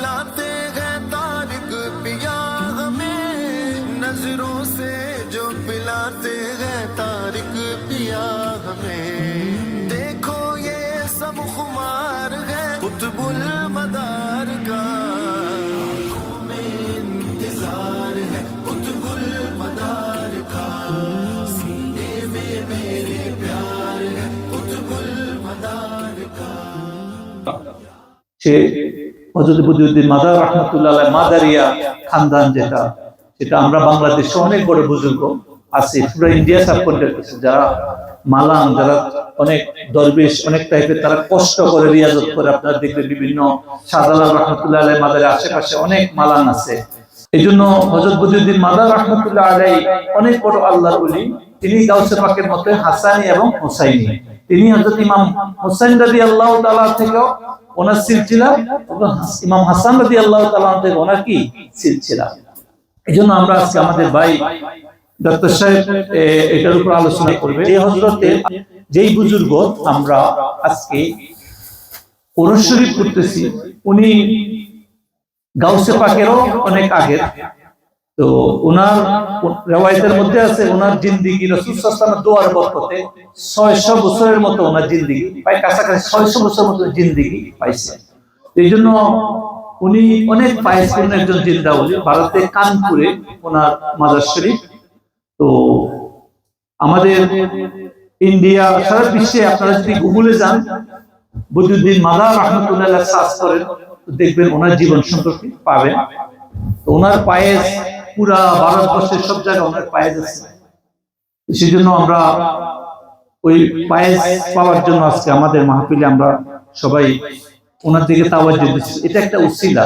دلاتے ہیں تارک پیا ہمیں نظروں سے جو پلاتے ہیں تارک پیا ہمیں دیکھو یہ سب خمار ہے قطب المدار کا۔ میں انتظار ہے قطب المدار کا۔ سینے میں میرے پیار ہے قطب المدار کا۔ হজরত বদিউদ্দিন মাদার রহমতুল্লাহ মাদারিয়া খানদান যেটা, সেটা আমরা বাংলাদেশে অনেক বড় বুজুর্গ আছে, পুরো ইন্ডিয়া সাবকন্টিনেন্ট আছে যারা মালান, যারা অনেক দরবেশ, অনেক টাইপের তারা কষ্ট করে রিয়াজত করে। আপনারা দেখবেন বিভিন্ন শাহজালাল রহমতুল্লাহ আলাই মাদারের আশেপাশে অনেক মালান আছে। এই জন্য হজরত বদিউদ্দিন মাদার রহমতুল্লাহ আলাই অনেক বড় আল্লাহর বলি তিনি গাউসে পাকের মতো হাসানি এবং হোসাইনি। তিনি হজরত ইমাম হোসাইন রাজি আল্লাহ তালা থেকেও ওনার সিলসিলা ইমাম হাসান রাজি আল্লাহ তালা থেকে ওনার কি? সিলসিলা। এই জন্য আমরা আজকে আমাদের ভাই ডক্টর সাহেব এটার উপর আলোচনা করবে। এই হজরতের যেই বুজুর্গ আমরা আজকে করতেছি, উনি গাউসে পাকেরও অনেক আগের। তো ওনার রেওয়ায়তের মধ্যে আছে, ওনার জিন্দিগি রসুল সাল্লামের দোয়ার বরকতে ছয়শো বছরের মতো ওনার জিন্দিগি, প্রায় কাছাকাছি ছয়শো বছরের মতো জিন্দিগি পাইছে। এই জন্য উনি অনেক পাইছেন একজন জিন্দা বলি ভারতে কানপুরে ওনার মাজার শরীফ। তো আমাদের ইন্ডিয়া, সারা বিশ্বে আপনারা যদি গুগলে যান বদিউদ্দিন মাদার রহমতুল্লাহ সার্চ করেন, দেখবেন ওনার জীবন সম্পর্কে পাবেন। ওনার পায়েস পুরা ভারতবর্ষের সব জায়গায় অনেক পায়েস আছে। সেই জন্য আমরা ওই পায়েস পাওয়ার জন্য আজকে আমাদের মাহফিলে আমরা সবাই ওনার দিকে তাওয়াজ দিচ্ছি। এটা একটা উচিলা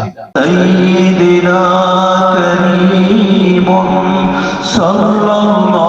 সাল্লাল্লাহু